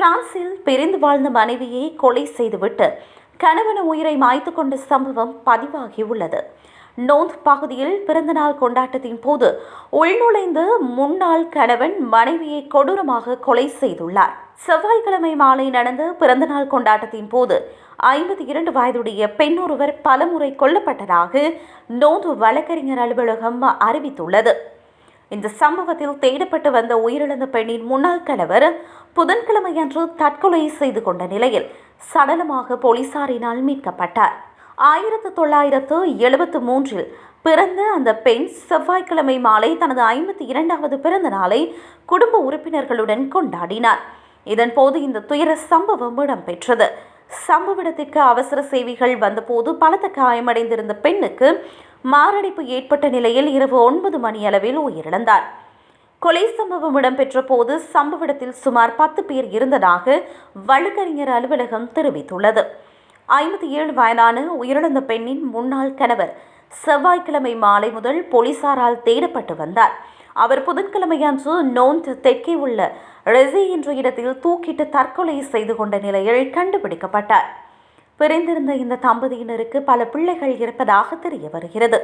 பிரான்சில் பிரிந்து வாழ்ந்த மனைவியை கொலை செய்துவிட்டு கணவன் உயிரை மாய்த்து கொண்ட சம்பவம் பதிவாகியுள்ளது. நோந்த் பகுதியில் பிறந்தநாள் கொண்டாட்டத்தின் போது உள்நுழைந்து முன்னாள் கணவன் மனைவியை கொடூரமாக கொலை செய்துள்ளார். செவ்வாய்க்கிழமை மாலை நடந்த பிறந்தநாள் கொண்டாட்டத்தின் போது ஐம்பத்தி இரண்டு வயதுடைய பெண் ஒருவர் பலமுறை கொல்லப்பட்டதாக நோந்து வழக்கறிஞர் அலுவலகம் அறிவித்துள்ளது. இந்த சம்பவத்தில் தேடப்பட்டு வந்த உயிரிழந்த பெண்ணின் முன்னாள் கணவர் புதன்கிழமையன்று தற்கொலை செய்து கொண்ட நிலையில் சடலமாக போலீசாரினால் மீட்கப்பட்டார். ஆயிரத்து தொள்ளாயிரத்து எழுபத்து மூன்றில் பிறந்த அந்த பெண் செவ்வாய்க்கிழமை மாலை தனது ஐம்பத்தி இரண்டாவது பிறந்த நாளை குடும்ப உறுப்பினர்களுடன் கொண்டாடினார். இதன்போது இந்த துயர சம்பவம் இடம்பெற்றது. சம்பவ இடத்திற்கு அவசர சேவைகள் வந்தபோது பலத்த காயமடைந்திருந்த பெண்ணுக்கு மாரடைப்பு ஏற்பட்ட நிலையில் இரவு ஒன்பது மணி அளவில் உயிரிழந்தார். கொலை சம்பவம் இடம்பெற்ற போது சம்பவ இடத்தில் சுமார் பத்து பேர் இருந்ததாக வழக்கறிஞர் அலுவலகம் தெரிவித்துள்ளது. ஐம்பத்தி ஏழு வயதான உயிரிழந்த பெண்ணின் முன்னாள் கணவர் செவ்வாய்க்கிழமை மாலை முதல் போலீசாரால் தேடப்பட்டு வந்தார். அவர் புதன்கிழமை அன்று நோந்த் தெற்கே உள்ள ரெசி என்ற இடத்தில் தூக்கிட்டு தற்கொலை செய்து கொண்ட நிலையில் கண்டுபிடிக்கப்பட்டார். பிரிந்திருந்த இந்த தம்பதியினருக்கு பல பிள்ளைகள் இருப்பதாக தெரிய வருகிறது.